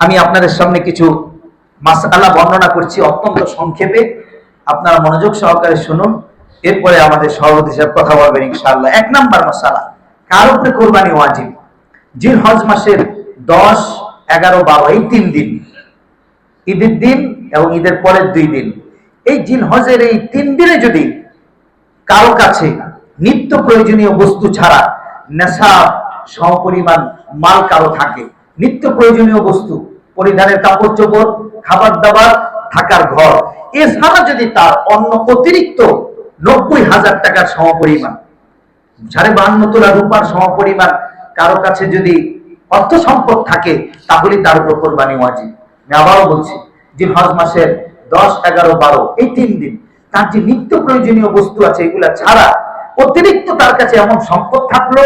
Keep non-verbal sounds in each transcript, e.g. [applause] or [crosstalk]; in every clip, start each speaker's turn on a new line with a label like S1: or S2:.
S1: আমি আপনাদের সামনে কিছু মাসালা বর্ণনা করছি অত্যন্ত সংক্ষেপে। আপনারা মনোযোগ সহকারে শুনুন। এরপরে আমাদের সভাপতি সাহেব কথা বলবেন ইনশাআল্লাহ। এক নাম্বার মশালা কার উপরে কোরবানি ওয়াজিব? জিল হজ মাসের দশ, এগারো, বারো, এই তিন দিন। ঈদের দিন এবং ঈদের পরের দুই দিন। এই জিল হজের এই তিন দিনে যদি কারও কাছে নিত্য প্রয়োজনীয় বস্তু ছাড়া নেশা সমপরিমাণ মাল কারও থাকে নিত্য প্রয়োজনীয় বস্তু, পরিধানের কাপড় চোপড়, খাবার দাবার, থাকার ঘর। এছাড়া যদি তার অন্য অতিরিক্ত নব্বই হাজার টাকার সমপরিমাণ, সাড়ে বান্ন তোলা রূপার সমপরিমাণ কারও কাছে যদি অর্থ সম্পদ থাকে, তাহলে তার উপর কোরবানি ওয়াজিব। আমি আবারও বলছি, যে হজ মাসের দশ, এগারো, বারো, এই তিন দিন, তার যে নিত্য প্রয়োজনীয় বস্তু আছে, এগুলা ছাড়া অতিরিক্ত তার কাছে এমন সম্পদ থাকল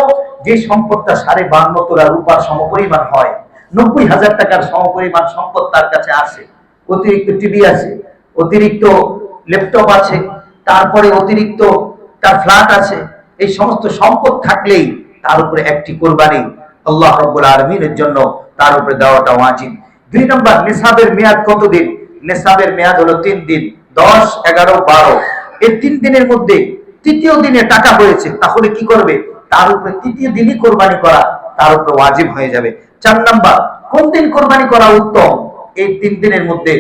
S1: যে সম্পদটা সাড়ে বান্ন তোলা রূপার সমপরিমাণ হয় নব্বই হাজার টাকার সমপরিমাণ সম্পদ তার কাছে আছে। অতিরিক্ত টিভি আছে, অতিরিক্ত ল্যাপটপ আছে, তারপরে অতিরিক্ত তার ফ্ল্যাট আছে। এই সমস্ত সম্পদ থাকলেই তার উপরে একটি কোরবানি আল্লাহ রব্বুল আলমিনের জন্য তার উপরে দেওয়াটা ওয়াজিব। দুই নম্বর নেশাবের মেয়াদ কতদিন? নেশাবের মেয়াদ হলো তিন দিন, দশ, এগারো, বারো। এই তিন দিনের মধ্যে তৃতীয় দিনে টাকা হয়েছে, তাহলে কি করবে? তার উপরে তৃতীয় দিনই কোরবানি করা তার উপরে ওয়াজিব হয়ে যাবে। চার নাম্বার, কোন দিন কোরবানি করা উত্তম? এই তিন দিনের মধ্যে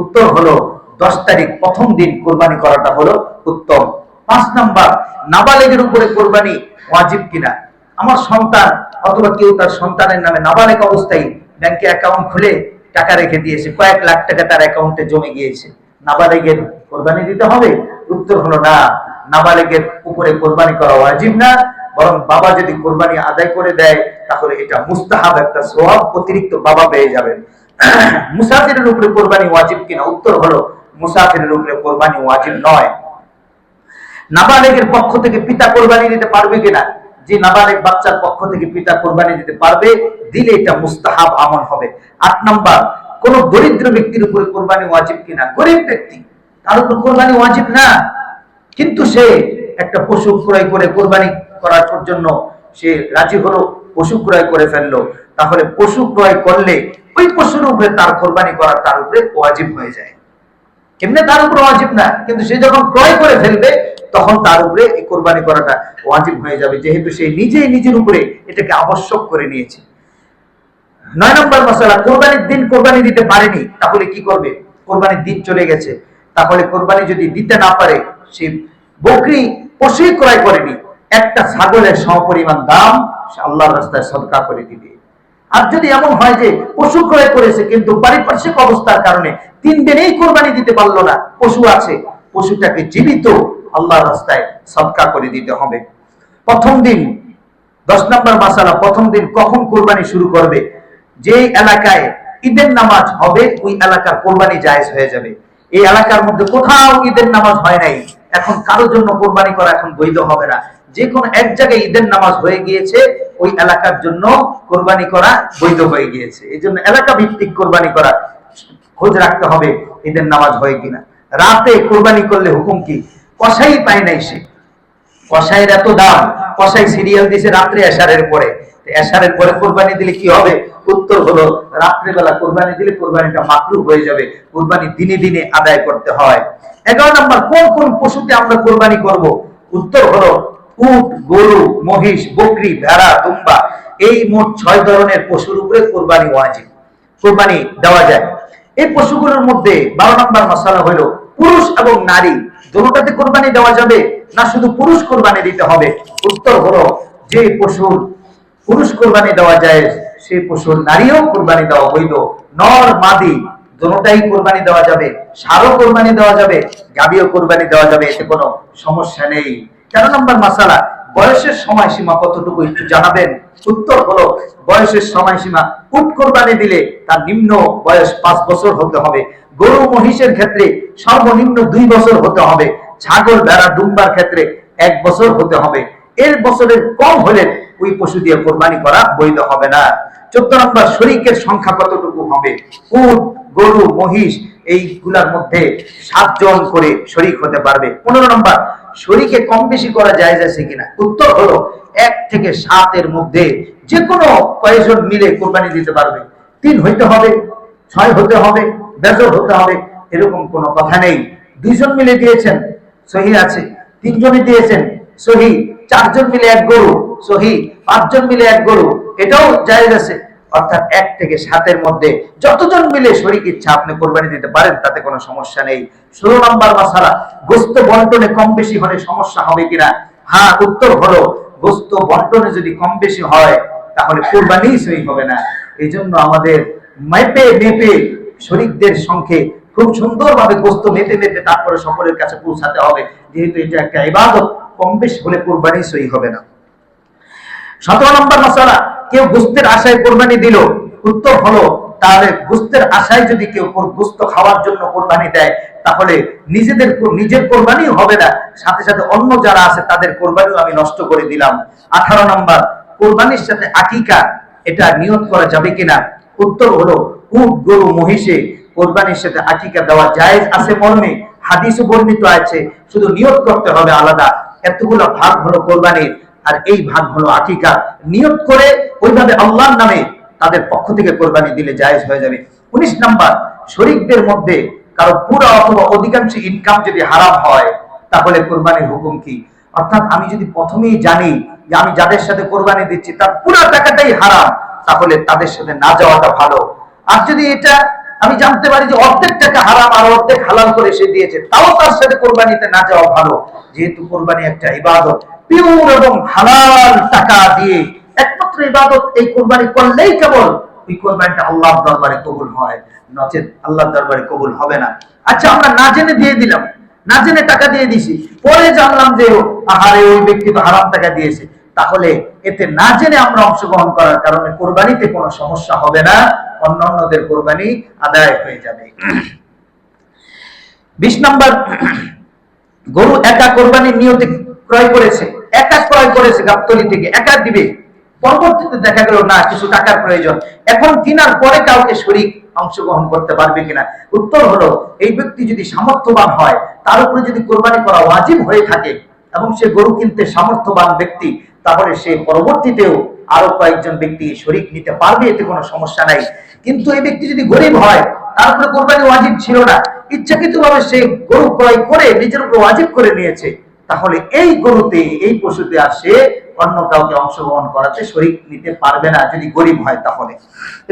S1: উত্তর হলো দশ তারিখ, প্রথম দিন কোরবানি করাটা হলো উত্তম। পাঁচ নাম্বার, নাবালেগের উপরে কোরবানি ওয়াজিব কিনা? আমার সন্তান অথবা কেউ তার সন্তানের নামে নাবালেগ অবস্থায় ব্যাংকে অ্যাকাউন্ট খুলে টাকা রেখে দিয়েছে, কয়েক লাখ টাকা তার অ্যাকাউন্টে জমে গিয়েছে। নাবালেগের কোরবানি দিতে হবে? উত্তর হলো না। নাবালেগের উপরে কোরবানি করা ওয়াজিব না বরং বাবা যদি কোরবানি আদায় করে দেয়, তাহলে এটা মুস্তাহাব একটা সোয়াব অতিরিক্ত বাবা পেয়ে যাবেন। [clears throat] মুসাফিরের উপরে কোরবানি ওয়াজিব কিনা? উত্তর হলো, মুসাফিরের উপরে কোরবানি ওয়াজিব নয়। নাবালেগের পক্ষ থেকে পিতা কোরবানি দিতে পারবে কিনা? যে নাবালেগ বাচ্চার পক্ষ থেকে পিতা কোরবানি দিতে পারবে, দিলে এটা মুস্তাহাব আমল হবে। আট নাম্বার, কোন দরিদ্র ব্যক্তির উপরে কোরবানি ওয়াজিব কিনা? গরিব ব্যক্তি, তার উপর কোরবানি ওয়াজিব না। কিন্তু সে একটা পশু ক্রয় করে কোরবানি করার জন্য সে রাজি হলো, পশু ক্রয় করে ফেলল। তাহলে পশু ক্রয় করলে ওই পশুর উপরে তার কোরবানি করা তার উপরে ওয়াজিব হয়ে যায়। কেমনে তার উপর ওয়াজিব না, কিন্তু সে যখন ক্রয় করে ফেলবে, তখন তার উপরে এই কোরবানি করাটা ওয়াজিব হয়ে যাবে, যেহেতু সে নিজেই নিজের উপরে এটাকে আবশ্যক করে নিয়েছে। নয় নম্বর মশলা, কোরবানির দিন কোরবানি দিতে পারেনি, তাহলে কি করবে? কোরবানির দিন চলে গেছে। তাহলে কোরবানি যদি দিতে না পারে, সে বকরি পশুই ক্রয় করেনি। একটা ছাগলের সমপরিমাণ দাম সে আল্লাহর রাস্তায় সদকা করে দিবে। আর যদি এমন হয় যে পশু ক্রয় করেছে, কিন্তু পারিপার্শ্বিক অবস্থার কারণে তিন দিনেই কোরবানি দিতে পারল না, পশু আছে, পশুটাকে জীবিত আল্লাহর রাস্তায় সদকা করে দিতে হবে। প্রথম দিন, দশ নম্বর মাসালা, প্রথম দিন কখন কোরবানি শুরু করবে? যে এলাকায় ঈদের নামাজ হবে, ওই এলাকার কোরবানি জায়েজ হয়ে যাবে। এই এলাকার মধ্যে কোথাও ঈদের নামাজ হয় নাই। এখন কারোর জন্য কোরবানি করা এখন বৈধ হবে না। যে কোনো এক জায়গায় ঈদের নামাজ হয়ে গিয়েছে, ওই এলাকার জন্য কোরবানি করা বৈধ হয়ে গিয়েছে। এই জন্য এলাকা ভিত্তিক কোরবানি করা খোঁজ রাখতে হবে ঈদের নামাজ হয় কিনা। রাতে কোরবানি করলে হুকুম কি? কষাই পায় নাই সে। কষাইয়ের এত দাম কষাই সিরিয়াল দিছে রাত্রে এশারের পরে। এশারের পরে কোরবানি দিলে কি হবে? উত্তর হলো, রাত্রেবেলা কোরবানি দিলে কোরবানিটা মাকরু হয়ে যাবে। কোরবানি দিনে দিনে আদায় করতে হয়। এগারো নম্বর, কোন কোন পশুতে আমরা কোরবানি করব? উত্তর হলো, উট, গরু, মহিষ, বকরি, ভেড়া, দুম্বা। এই মোট ছয় ধরনের পশুর উপরে কোরবানি ওয়াজিব। কোরবানি দেওয়া যায়। এই পশুগুলোর মধ্যে বারো নম্বর মশালা হলো পুরুষ এবং নারী। দুটাতে কোরবানি দেওয়া যাবে না শুধু পুরুষ কোরবানি দিতে হবে? উত্তর হলো, যে পশুর পুরুষ কোরবানি দেওয়া যায় সেই পশুর নারীও কোরবানি দেওয়া বৈধ। নর, মাদি, দুটাই কোরবানি দেওয়া যাবে। সারও কোরবানি দেওয়া যাবে গাবিও কোরবানি দেওয়া যাবে, এতে কোনো সমস্যা নেই। তেরো নম্বর মাসালা বয়সের সময়সীমা কতটুকু একটু জানাবেন? উত্তর হলো, বয়সের সময়সীমা উট কোরবানি দিলে তার নিম্ন বয়স পাঁচ বছর হতে হবে। গরু মহিষের ক্ষেত্রে সর্বনিম্ন দুই বছর হতে হবে। ছাগল, ভেড়া দুম্বার ক্ষেত্রে এক বছর হতে হবে। এর বছরের কম হলে ওই পশু দিয়ে কোরবানি করা বৈধ হবে না। চোদ্দ নম্বর শরিকের সংখ্যা কতটুকু হবে? উট, গরু, মহিষ, এইগুলার মধ্যে সাতজন করে শরিক হতে পারবে। পনেরো নম্বর, শরিকে কম বেশি করা যায় আছে কিনা? উত্তর হলো, এক থেকে সাতের মধ্যে যে কোনো কয়েকজন মিলে কোরবানি দিতে পারবে। তিন হইতে হবে, ছয় হতে হবে, বেজর হতে হবে, এরকম কোনো কথা নেই। দুইজন মিলে দিয়েছেন, সহি আছে। তিনজনে দিয়েছেন, সহি। চারজন মিলে এক গরু, সহি। পাঁচজন মিলে এক গরু এটাও জায়েজ আছে। অর্থাৎ এক থেকে সাতের মধ্যে যতজন মিলে শরীর ইচ্ছা আপনি কোরবানি দিতে পারেন, তাতে কোনো সমস্যা নেই। ষোলো নম্বর মাসালা, গোস্ত বন্টনে কম বেশি হলে সমস্যা হবে কিনা? হ্যাঁ উত্তর হলো, গোস্ত বন্টনে যদি কম বেশি হয়, তাহলে কোরবানি সহি হবে না। এই জন্য আমাদের মেপে মেপে শরিকদের সংখ্যে খুব সুন্দরভাবে গোস্ত মেপে মেপে তারপরে সকলের কাছে পৌঁছাতে হবে। যেহেতু এটা একটা ইবাদত, কম বেশি হলে কোরবানি সই হবে না। সতেরো নম্বর মশালা কেউ গুস্তের আশায় কোরবানি দিল, উত্তর হলো, তাহলে গুস্তের আশায় যদি কেউ গুস্ত খাওয়ার জন্য কোরবানি দেয়, তাহলে নিজেদের নিজের কোরবানিও হবে না। সাথে সাথে অন্য যারা আছে, তাদের কোরবানিও আমি নষ্ট করে দিলাম। আঠারো নম্বর, কোরবানির সাথে আকিকা, এটা নিয়ত করা যাবে কিনা? উত্তর হলো, উট, গরু, মহিষে কোরবানির সাথে আকিকা দেওয়া জায়েজ আছে মর্মে। হাদিসও বর্ণিত আছে, শুধু নিয়ত করতে হবে আলাদা। এতগুলো ভাগ হলো কোরবানির। আর এই ভাগ হলো আকিকা নিয়ত করে ওইভাবে আল্লাহর নামে তাদের পক্ষ থেকে কোরবানি দিলে জায়েজ হয়ে যাবে। উনিশ নাম্বার, শরিকদের মধ্যে কারও পুরো অথবা অধিকাংশ ইনকাম যদি হারাম হয়, তাহলে কোরবানির হুকুম কি? অর্থাৎ আমি যদি প্রথমেই জানি যে আমি যাদের সাথে কোরবানি দিচ্ছি, তার পুরো টাকাটাই হারাম, তাহলে তাদের সাথে না যাওয়াটা ভালো। আর যদি এটা আমি জানতে পারি যে অর্ধেক টাকা হারাম আর অর্ধেক হালাল করে সে দিয়েছে, তাও তার সাথে কোরবানিতে না যাওয়া ভালো। যেহেতু কোরবানি একটা ইবাদত পিওর এবং হালাল টাকা দিয়ে একমাত্র ইবাদত এই কোরবানি করলেই কেবল ওই কোরবানিটা আল্লাহর দরবারে কবুল হয়। নচেত আল্লাহর দরবারে কবুল হবে না। আচ্ছা আমরা না জেনে দিয়ে দিলাম। না জেনে টাকা দিয়ে দিছি। পরে জানলাম যে, আহারে, ওই ব্যক্তি তো হারাম টাকা দিয়েছে। তাহলে এতে না জেনে আমরা অংশগ্রহণ করার কারণে কোরবানিতে কোনো সমস্যা হবে না। অন্যান্যদের কোরবানি আদায় হয়ে যাবে। বিশ নম্বর, গরু একা কোরবানির নিয়তে ক্রয় করেছে একা ক্রয় করেছে গাবতলি থেকে একা দিবে। পরবর্তীতে দেখা গেল, না, কিছু টাকার প্রয়োজন। এখন কেনার পরে কাউকে শরিক অংশগ্রহণ করতে পারবে কিনা? উত্তর হলো, এই ব্যক্তি যদি সামর্থ্যবান হয়, তার উপরে যদি কোরবানি করা ওয়াজিব হয়ে থাকে এবং সে গরু কিনতে সামর্থ্যবান ব্যক্তি, তাহলে সে পরবর্তীতেও আরও কয়েকজন ব্যক্তি শরিক নিতে পারবে, এতে কোনো সমস্যা নাই। কিন্তু এই ব্যক্তি যদি গরিব হয়, তার উপরে কোরবানি ওয়াজিব ছিল না। ইচ্ছাকৃত ভাবে সে গরু ক্রয় করে নিজের উপর ওয়াজিব করে নিয়েছে। তাহলে এই গরুতে, এই পশুতে আর সে অন্য কাউকে অংশগ্রহণ করাতে শরিক নিতে পারবে না, যদি গরিব হয় তাহলে।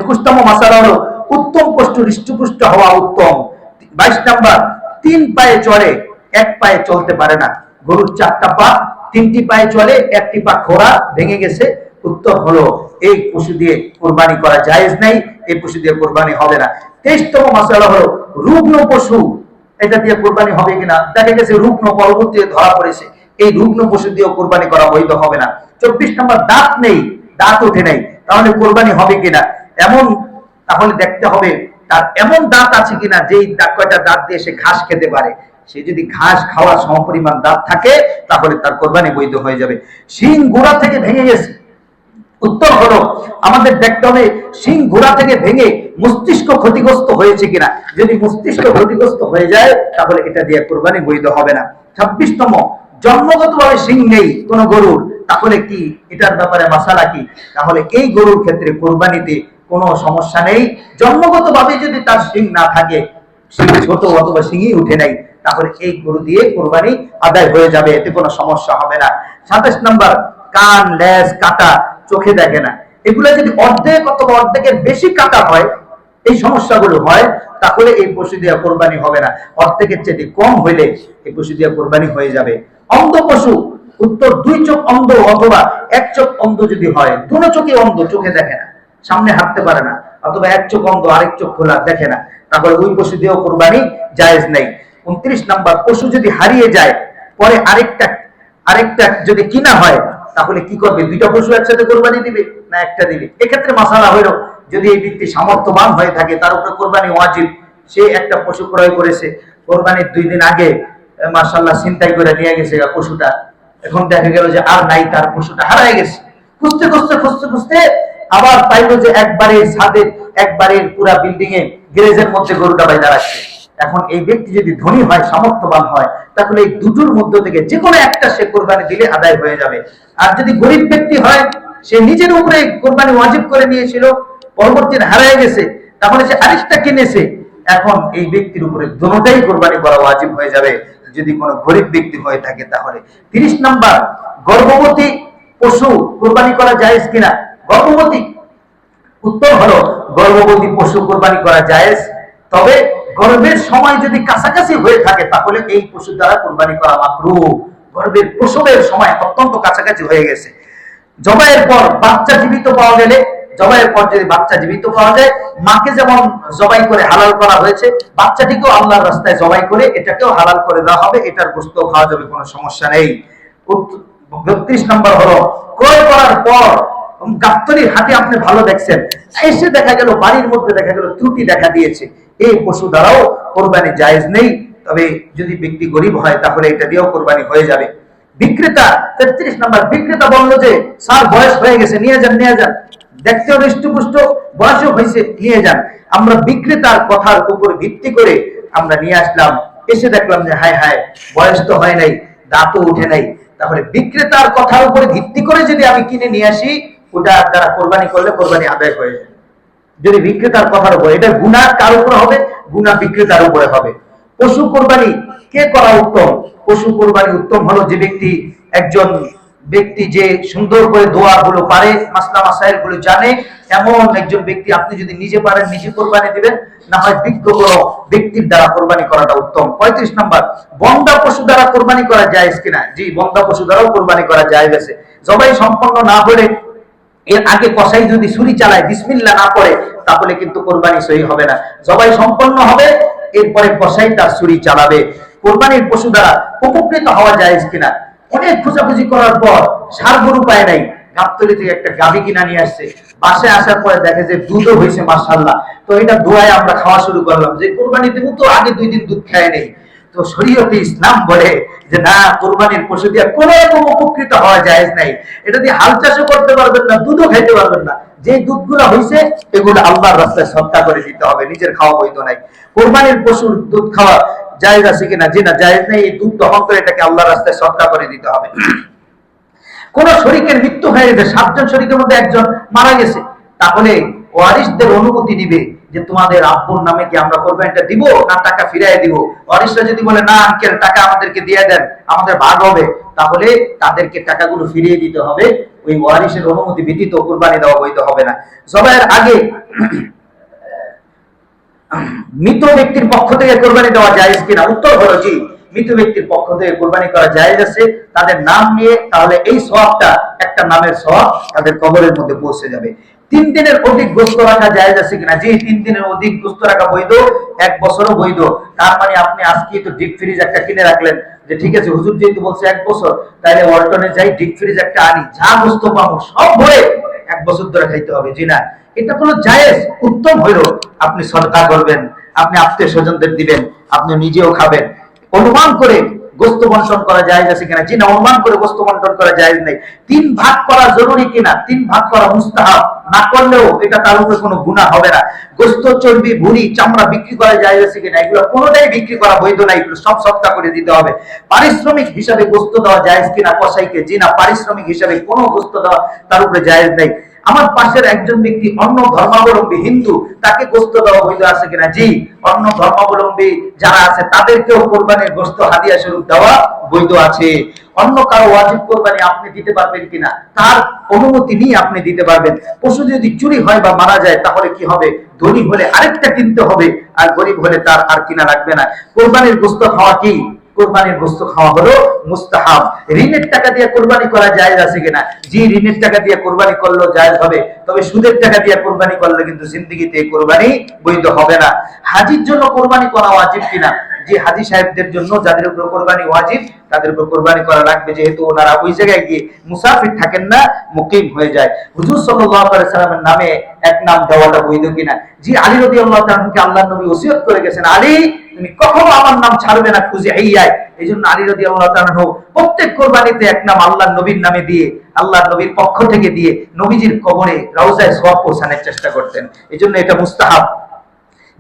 S1: একুশতম মাসালা হলো, উত্তম পশু হৃষ্টপুষ্ট হওয়া উত্তম। বাইশ নাম্বার, তিন পায়ে চলে এক পায়ে চলতে পারে না। গরুর চারটা পা, তিনটি পায়ে চলে, একটি পা খোড়া ভেঙে গেছে। উত্তর হলো, এই পশু দিয়ে কোরবানি করা জায়েজ নাই, এই পশু দিয়ে কোরবানি হবে না। তেইশতম মাসালা হলো, রুগ্ন পশু। এটা দিয়ে কোরবানি হবে কিনা? দেখা গেছে রুগ্ন পরবর্তীতে ধরা পড়েছে। এই রুগ্ন পশু দিয়েও কোরবানি করা বৈধ হবে না। চব্বিশ নম্বর, দাঁত নেই, দাঁত ওঠে নাই। তাহলে কোরবানি হবে কিনা? এমন, তাহলে দেখতে হবে তার এমন দাঁত আছে কিনা যেই কয়টা দাঁত দিয়ে সে ঘাস খেতে পারে। সে যদি ঘাস খাওয়ার সমপরিমাণ দাঁত থাকে, তাহলে তার কোরবানি বৈধ হয়ে যাবে। শিং গোড়া থেকে ভেঙে গেছে। উত্তর হলো, আমাদের দেখতে হবে সিং ঘোড়া থেকে ভেঙে মস্তিষ্ক ক্ষতিগ্রস্ত হয়েছে কিনা। যদি মস্তিষ্ক ক্ষতিগ্রস্ত হয়ে যায়, তাহলে এটা দিয়ে কোরবানি বৈধ হবে না। ছাব্বিশতম, জন্মগতভাবে সিং নেই কোন গরুর। তাহলে কি? এটার ব্যাপারে মশালা কি? তাহলে এই গরুর ক্ষেত্রে কোরবানিতে কোনো সমস্যা নেই। জন্মগতভাবে যদি তার সিং না থাকে সিং ছোট অথবা সিংই উঠে নাই, তাহলে এই গরু দিয়ে কোরবানি আদায় হয়ে যাবে, এতে কোনো সমস্যা হবে না। সাতাশ নাম্বার, কান, লেজ, কাটা চোখে দেখে না। এগুলো যদি অর্ধেক অথবা অর্ধেকের বেশি কাটা হয়, এই সমস্যাগুলো হয়, তাহলে এই পশু দিয়ে কোরবানি হবে না। অর্ধেকের চেয়ে কম হইলে এই পশু দিয়ে কোরবানি হয়ে যাবে। অন্ধ পশু, উত্তর দুই চোখ অন্ধ অথবা এক চোখ অন্ধ যদি হয়, দুনো চোখে অন্ধ, চোখে দেখে না। সামনে হাঁটতে পারে না, অথবা এক চোখ অন্ধ, আরেক চোখ খোলা, দেখে না। তাহলে ওই পশু দিয়েও কোরবানি জায়েজ নেই। উনত্রিশ নাম্বার, পশু যদি হারিয়ে যায়, পরে আরেকটা আরেকটা যদি কিনা হয় তাহলে কি করবে? দুইটা পশু একসাথে কোরবানি দিবে না একটা দিবে? এক্ষেত্রে মশালা হইল যদি এই ব্যক্তি সামর্থ্যবান হয়ে থাকে, তার উপরে কোরবানি ওয়াজিব। সে একটা পশু ক্রয় করেছে, কোরবানির দুই দিন আগে মাসাল্লাহ চিন্তাই করে নিয়ে গেছে পশুটা। এখন দেখা গেল যে আর নাই, তার পশুটা হারাই গেছে। খুঁজতে খুঁজতে খুঁজতে খুঁজতে আবার পাইলো যে একবারে ছাদের, একবারে পুরা বিল্ডিং এ গ্যারেজের মধ্যে গরুটা বাইদা রাখছে। এখন এই ব্যক্তি যদি ধনী হয়, সামর্থ্যবান হয়, তাহলে এই দুটোর মধ্য থেকে যে কোনো একটা সে কোরবানি দিলে আদায় হয়ে যাবে। আর যদি গরিব ব্যক্তি হয়, সে নিজের উপরে কোরবানি ওয়াজিব করে নিয়েছিল, পরবর্তীতে হারিয়ে গেছে, তাহলে সে আরেকটা কিনেছে। এখন এই ব্যক্তির উপরে দোনোটাই কোরবানি করা ওয়াজিব হয়ে যাবে। যদি কোনো গরিব ব্যক্তি হয়ে থাকে তাহলে। তিরিশ নাম্বার, গর্ভবতী পশু কোরবানি করা জায়েজ কিনা? গর্ভবতী। উত্তর হলো, গর্ভবতী পশু কোরবানি করা জায়েজ। তবে গর্ভের সময় যদি কাছাকাছি হয়ে থাকে, তাহলে এই পশু দ্বারা কোরবানি করা মাকরু গর্ভের প্রসবের সময় অত্যন্ত কাছাকাছি হয়ে গেছে। জবাইয়ের পর বাচ্চা জীবিত পাওয়া গেলে, জবাইয়ের পর যদি বাচ্চা জীবিত পাওয়া যায়, মাকে যেমন জবাই করে হালাল করা হয়েছে, বাচ্চাটিকেও আল্লাহর রাস্তায় জবাই করে এটাকেও হালাল করে দেওয়া হবে, এটার গোস্ত খাওয়া যাবে, কোনো সমস্যা নেই। বত্রিশ নম্বর হলো, ক্রয় করার পর গাবতলির হাতে আপনি ভালো দেখছেন। এসে দেখা গেল, বাড়ির মধ্যে দেখা গেল, ত্রুটি দেখা দিয়েছে। এই পশু দ্বারাও কোরবানি জায়েজ নেই। তবে যদি ব্যক্তি গরিব হয়, তাহলে এটা দিয়েও কোরবানি হয়ে যাবে। বিক্রেতা, তেত্রিশ নম্বর বিক্রেতা বলল যে, স্যার, বয়স হয়ে গেছে, নিয়ে যান নিয়ে যান। দেখতেও হৃষ্টপুষ্ট, বয়সও হয়েছে, নিয়ে যান। আমরা বিক্রেতার কথার উপর ভিত্তি করে আমরা নিয়ে আসলাম। এসে দেখলাম যে, হায় হায়, বয়স তো হয় নাই, দাঁতও উঠে নাই। তাহলে বিক্রেতার কথার উপরে ভিত্তি করে যদি আমি কিনে নিয়ে আসি ওটা তারা কোরবানি করলে কোরবানি আদায় হয়ে যায়। যদি বিক্রেতার কথার উপর এটা গুণা কার উপরে হবে? গুণা বিক্রেতার উপরে হবে। পশু কোরবানি কে করা উত্তম? পশু কোরবানি উত্তম হলো যে ব্যক্তি একজন ব্যক্তি যে সুন্দর করে দোয়া গুলো পারে, মাসলা মাসাইলগুলো জানে, এমন একজন ব্যক্তি আপনি যদি নিজে পারেন, নিজে কোরবানি দিবেন, না হয় বিজ্ঞ কোনো ব্যক্তির দ্বারা কোরবানি করাটা উত্তম। পঁয়ত্রিশ নম্বর, বন্দা পশু দ্বারা কোরবানি করা যায় কিনা? জি, বন্দা পশু দ্বারাও কোরবানি করা যায় গেছে সবাই সম্পন্ন না হলে, এর আগে কসাই যদি ছুরি চালায়, বিসমিল্লা না পড়ে তাহলে কিন্তু কোরবানি সহি হবে না। জবাই সম্পন্ন হবে, এরপরে কসাই তার ছুরি চালাবে। কোরবানির পশু দ্বারা উপকৃত হওয়া যায় কিনা? অনেক খোঁজাখুঁজি করার পর সার গরু পায় নাই। গাবতলি থেকে একটা গাভি কিনা নিয়ে আসছে। বাসায় আসার পরে দেখে যে দুধও হয়েছে মার্শাল্লাহ তো এটা দোয়ায় আমরা খাওয়া শুরু করলাম যে কোরবানি দেবো তো আগে দুই দিন দুধ খায় নেই। তো শরীয়তে ইসলাম বলে যে না, কোরবানির পশু দিয়ে কোন রকম উপকৃত হওয়া যায় নাই। এটা দিয়ে হাল চাষও করতে পারবেন না, দুধও খাইতে পারবেন না। যে দুধগুলো হয়েছে এগুলো আল্লাহর রাস্তায় সত্তা করে দিতে হবে, নিজের খাওয়া বৈধ নাই। কোরবানির পশুর দুধ খাওয়া জায়েজ আছে কিনা, যে না, জায়েজ নেই, এই দুধ দহন করে এটাকে আল্লাহর রাস্তায় সত্তা করে দিতে হবে। কোন শরীকের মৃত্যু হয়ে গেছে, সাতজন শরীকের মধ্যে একজন মারা গেছে, তাহলে ওয়ারিসদের অনুমতি নিবে যে তোমাদের আব্বুর নামে কি আমরা কোরবানিটা দিব না টাকা ফিরাই দিব? ওয়ারিসরা যদি বলে, না, আঙ্কেল, টাকা আমাদেরকে দিয়ে দেন, আমাদের ভাগ হবে, তাহলে তাদেরকে টাকাগুলো ফিরিয়ে দিতে হবে। ওই ওয়ারিসের অনুমতি ব্যতীত কোরবানি দেওয়া বৈধ হবে না। জবাইয়ের আগে মৃত ব্যক্তির পক্ষ থেকে কোরবানি দেওয়া যায় কিনা? উত্তর হলো জি। মৃত ব্যক্তির পক্ষ থেকে কোরবানি করা যায় আছে। তাদের নাম নিয়ে তাহলে এই সওয়াবটা একটা নামের সওয়াব তাদের কবরের মধ্যে পৌঁছে যাবে। তিন দিনের অধিক গোস্ত রাখা জায়েজ আছে কিনা? যে তিন দিনের অধিক গোস্ত রাখা বৈধ, এক বছরও বৈধ। তার মানে আপনি আজকে তো ডিপ ফ্রিজ একটা কিনে রাখলেন যে, ঠিক আছে, হুজুর যেহেতু বলছে এক বছর তাহলে ওয়ালটনে যাই, ডিপ ফ্রিজ একটা আনি, যা গোস্ত পাবো, সব ভরে এক বছর ধরে খাইতে হবে। জি না, এটা কোনো জায়েজ, উত্তম হইল। আপনি সরকার করবেন, আপনি আত্মীয় স্বজনদের দিবেন, আপনি নিজেও খাবেন। অনুমান করে গোস্ত বন্টন করা যায় আছে কিনা? জি না অনুমান করে গোস্ত বন্টন করা যায় নাই। তিন ভাগ করা জরুরি কিনা? তিন ভাগ করা মুস্তাহাব না করলেও এটা তার উপরে কোনো গুণা হবে না। গোস্ত, চর্বি, ভুড়ি, চামড়া বিক্রি করা যায় আছে কিনা? এগুলো কোনোটাই বিক্রি করা বৈধ না, এগুলো সব সৎকা করে দিতে হবে। পারিশ্রমিক হিসাবে গোস্ত দেওয়া যায় কিনা? কসাইকে জি না পারিশ্রমিক হিসাবে কোনো গোস্ত দেওয়া তার উপরে জায়েজ নেই। আমার পাশের একজন ব্যক্তি অন্য ধর্মাবলম্বী হিন্দু, তাকে গোস্ত দেওয়া বৈধ আছে কিনা? জি, অন্য ধর্মাবলম্বী যারা আছে, তাদেরকেও কোরবানির গোস্ত, হাদিয়া স্বরূপ দেওয়া বৈধ আছে। অন্য কারও ওয়াজিব কোরবানি আপনি দিতে পারবেন কিনা? তার অনুমতি নিয়ে আপনি দিতে পারবেন। পশু যদি চুরি হয় বা মারা যায়, তাহলে কি হবে? ধনী হলে আরেকটা কিনতে হবে, আর গরিব হলে তার আর কিনা লাগবে না। কোরবানির গোস্ত খাওয়া কি? কোরবানির গোস্ত খাওয়া হলো মুস্তাহাব। ঋণের টাকা দিয়ে কোরবানি করা জায়েজ আছে কিনা? জি ঋণের টাকা দিয়ে কোরবানি করল জায়েজ হবে, তবে সুদের টাকা দিয়ে কোরবানি করলে কিন্তু জিন্দগিতে কোরবানি বৈধ হবে না। হাজির জন্য কোরবানি করা ওয়াজিব কিনা? যে হাজি সাহেবদের জন্য যাদের উপর কোরবানি ওয়াজিব, তাদের উপর কোরবানি করা লাগবে। যেহেতু ওনারা ওই জায়গায় গিয়ে মুসাফির থাকেন না, মুকিম হয়ে যায়। হুজুর সাল্লাল্লাহু সাল্লামের নামে এক নাম দেওয়াটা বৈধ কিনা? জি আলী রাদিয়াল্লাহু তাআলাকে আল্লাহর নবী ওসিয়ত করে গেছেন। আলী, তুমি কখনো আমার নাম ছাড়বে না খুঁজে এই আয় এই জন্য আলী রাদিয়াল্লাহু তাআলা প্রত্যেক কোরবানিতে এক নাম আল্লাহর নবীর নামে দিয়ে আল্লাহ নবীর পক্ষ থেকে দিয়ে নবীজির কবরে রওজায় সওয়াব পৌঁছানোর চেষ্টা করতেন। এই জন্য এটা মুস্তাহাব।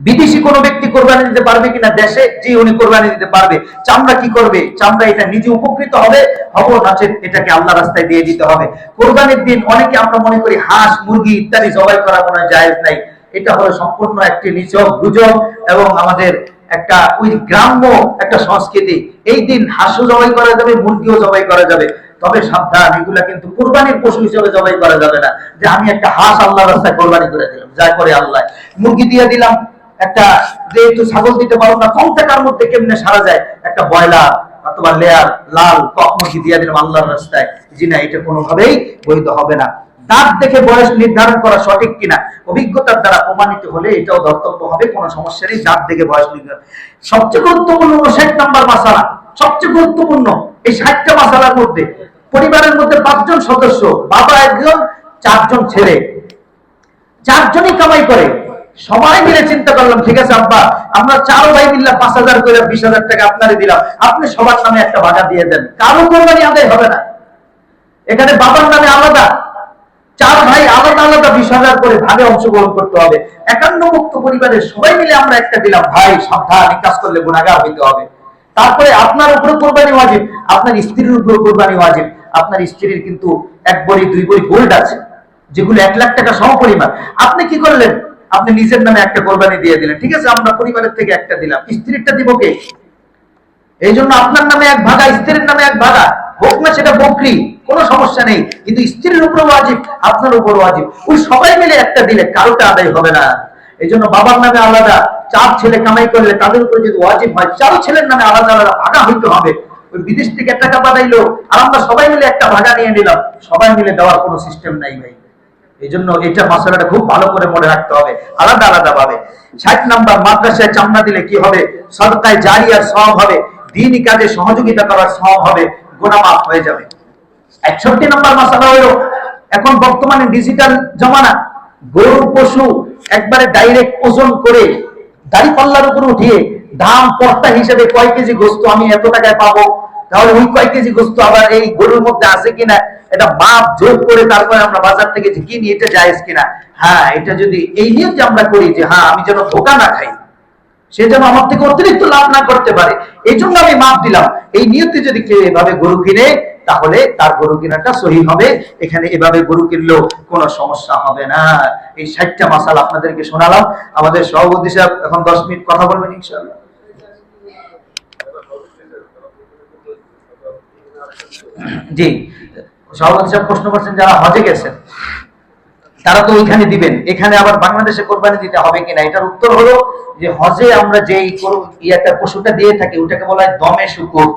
S1: বিদেশি কোনো ব্যক্তি কোরবানি দিতে পারবে কিনা দেশে, যে উনি কোরবানি দিতে পারবে, চামড়া কি করবে? চামড়া এটা নিজে উপকৃত হবে হব নচেত এটাকে আল্লাহ রাস্তায় দিয়ে দিতে হবে। কোরবানির দিন অনেকে আমরা মনে করি হাঁস, মুরগি ইত্যাদি জবাই করা কোনো জায়েজ নাই। এটা হলো সম্পূর্ণ একটি নিচক গুজব এবং আমাদের একটা ওই গ্রাম্য একটা সংস্কৃতি। এই দিন হাঁসও জবাই করা যাবে, মুরগিও জবাই করা যাবে। তবে সাবধান, এগুলা কিন্তু কোরবানির পশু হিসেবে জবাই করা যাবে না। যে আমি একটা হাঁস আল্লাহ রাস্তায় কোরবানি করে দিলাম, যা করে আল্লাহ। মুরগি দিয়ে দিলাম একটা যেহেতু ছাগল দিতে পারো না কম টাকার মধ্যে কেমনে সারা যায়? একটা বয়লার অথবা লেয়ার, লাল মুরগি দিয়ে দিলাম আল্লাহর রাস্তায়। জি না, এটা কোনোভাবেই বৈধ হবে না। দাঁত দেখে বয়স নির্ধারণ করা সঠিক কিনা, অভিজ্ঞতার দ্বারা প্রমাণিত হলে এটাও ধর্তব্য হবে, কোনো সমস্যা নেই, দাঁত দেখে বয়স নির্ধারণ। সবচেয়ে গুরুত্বপূর্ণ ষাট নাম্বার মাসালা। সবচেয়ে গুরুত্বপূর্ণ, এই ষাটটা মাসালার মধ্যে পরিবারের মধ্যে পাঁচজন সদস্য, বাবা একজন, চারজন ছেলে। চারজনই কামাই করে। সবাই মিলে চিন্তা করলাম, ঠিক আছে আব্বা, আমরা চার ভাই মিললাম পাঁচ হাজার করে বিশ হাজার টাকা আপনারে দিলাম। আপনি সবার নামে একটা ভাগা দিয়ে দেন। কারও কোরবানি আদায় হবে না। এখানে বাবার নামে আলাদা। চার ভাই আলাদা আলাদা বিশ হাজার করে ভাগে অংশগ্রহণ করতে হবে। একান্ন মুক্ত পরিবারের সবাই মিলে আমরা একটা দিলাম, ভাই, সাবধান কাজ করলে গুণাগার হইতে হবে। তারপরে আপনার উপরে কোরবানি ওয়াজিব, আপনার স্ত্রীর উপরে কোরবানি ওয়াজিব। আপনার স্ত্রীর কিন্তু এক বড়ি, দুই বড়ি গোল্ড আছে, যেগুলো এক লাখ টাকা সম পরিমাণ আপনি কি করলেন? আপনি নিজের নামে একটা কোরবানি দিয়ে দিলেন। ঠিক আছে, আমরা পরিবারের থেকে একটা দিলাম। স্ত্রীরটা দিব কে? এই জন্য আপনার নামে এক ভাগা স্ত্রীর নামে এক ভাগা হোক না সেটা বকরি, কোনো সমস্যা নেই। কিন্তু স্ত্রীর উপর ওয়াজিব, আপনার উপর ওয়াজিব। ওই সবাই মিলে একটা দিলে কারোটা আদায় হবে না। এই জন্য বাবার নামে আলাদা, চার ছেলে কামাই করলে তাদের উপর যদি ওয়াজিব হয়, চার ছেলের নামে আলাদা আলাদা ভাগা হইতে হবে। ওই বিদেশ থেকে টাকা পাঠাইলো, আর আমরা সবাই মিলে একটা ভাগা নিয়ে নিলাম। সবাই মিলে দেওয়ার কোনো সিস্টেম নাই ভাই। এই জন্য এটা মশলাটা খুব ভালো করে মনে রাখতে হবে, আলাদা আলাদা ভাবে। ষাট নাম্বার মাদ্রাসায় চামড়া দিলে কি হবে? সরকায় জারি আর সব হবে। দিনই কাজে সহযোগিতা করার সব হবে, গোনা মাফ হয়ে যাবে। একষট্টি নম্বর মশলা হলো, এখন বর্তমানে ডিজিটাল জমানা, গরু, পশু একবারে ডাইরেক্ট ওজন করে দাড়ি পাল্লার উপর উঠিয়ে দাম পর্তা হিসেবে কয় কেজি গোস্ত আমি এত টাকায় পাবো? তাহলে ওই কয় কেজি গোস্ত আবার এই গরুর মধ্যে আছে কিনা, এটা মাপ যোগ করে তারপরে আমরা বাজার থেকে যে কিনি এটা জায়েজ কিনা? হ্যাঁ এটা যদি এই নিয়ে যে আমরা করি যে হ্যাঁ আমি যেন ধোকা না খাই, সে যেন আমার থেকে অতিরিক্ত লাভ না করতে পারে এই জন্য আমি মাপ দিলাম। এই নিয়তে যদি কেউ এভাবে গরু কিনে, তাহলে তার গরু কেনাটা সহি হবে। এখানে এভাবে গরু কিনলেও কোনো সমস্যা হবে না। এই ষাটটা মাসাল আপনাদেরকে শোনালাম। আমাদের সভাপতি সাহেব এখন দশ মিনিট কথা বলবেন ইনশাআল্লাহ। জি সভাপতি সাহেব প্রশ্ন করছেন, যারা হজে গেছেন, তারা তো ওইখানে দিবেন। এখানে আবার বাংলাদেশে কোরবানি দিতে হবে কিনা? এটার উত্তর হলো যে হজে আমরা পশুটা দিয়ে থাকি, ওটাকে বলা হয় দমে শুকুর।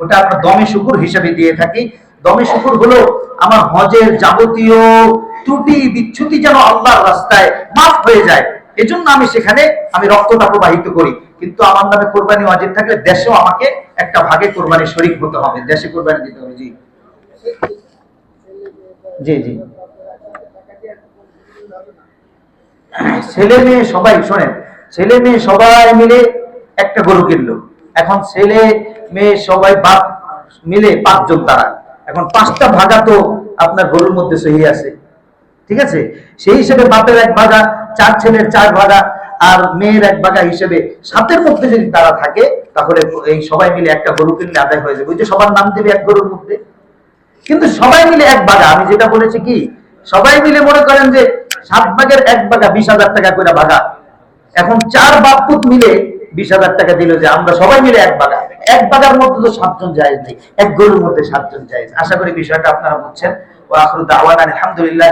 S1: ওটা আমরা দমে শুকুর হিসেবে দিয়ে থাকি। দমে শুকুর হলো আমার হজের যাবতীয় ত্রুটি বিচ্যুতি যেন আল্লাহর রাস্তায় মাফ হয়ে যায়। এজন্য আমি সেখানে, আমি রক্তটা প্রবাহিত করি। কিন্তু আমার নামে কোরবানি ওয়াজিব থাকলে দেশেও আমাকে একটা ভাগে কোরবানি শরিক হতে হবে, দেশে কোরবানি দিতে হবে, জি। জি জি। ছেলে মেয়ে সবাই, শোনেন, ছেলে মেয়ে সবাই মিলে একটা গরু কিনলো। এখন ছেলে মেয়ে সবাই মিলে পাঁচজন তারা। এখন পাঁচটা ভাগা তো আপনার গরুর মধ্যে সহি আছে। ঠিক আছে? সেই হিসেবে বাপের এক ভাগা চার ছেলের চার ভাগা আর মেয়ের এক ভাগা হিসেবে সাতের মধ্যে যদি তারা থাকে, তাহলে এই সবাই মিলে একটা গরু কিনলে আদায় হয়ে যাবে। ওই যে সবার নাম দেবে এক গরুর মধ্যে। কিন্তু সবাই মিলে এক বাগা। আমি যেটা বলেছি কি? সবাই মিলে মনে করেন যে সাত ভাগের এক বাগা বিশ হাজার টাকা করে ভাগা এখন চার বাপুত মিলে বিশ হাজার টাকা দিল যে আমরা সবাই মিলে এক বাগা। এক বাগার মধ্যে তো সাতজন জায়েজ নেই। এক গরুর মধ্যে সাতজন জায়েজ। আশা করি বিষয়টা আপনারা বুঝছেন। ও আখরুদ আওয়ান আলহামদুলিল্লাহ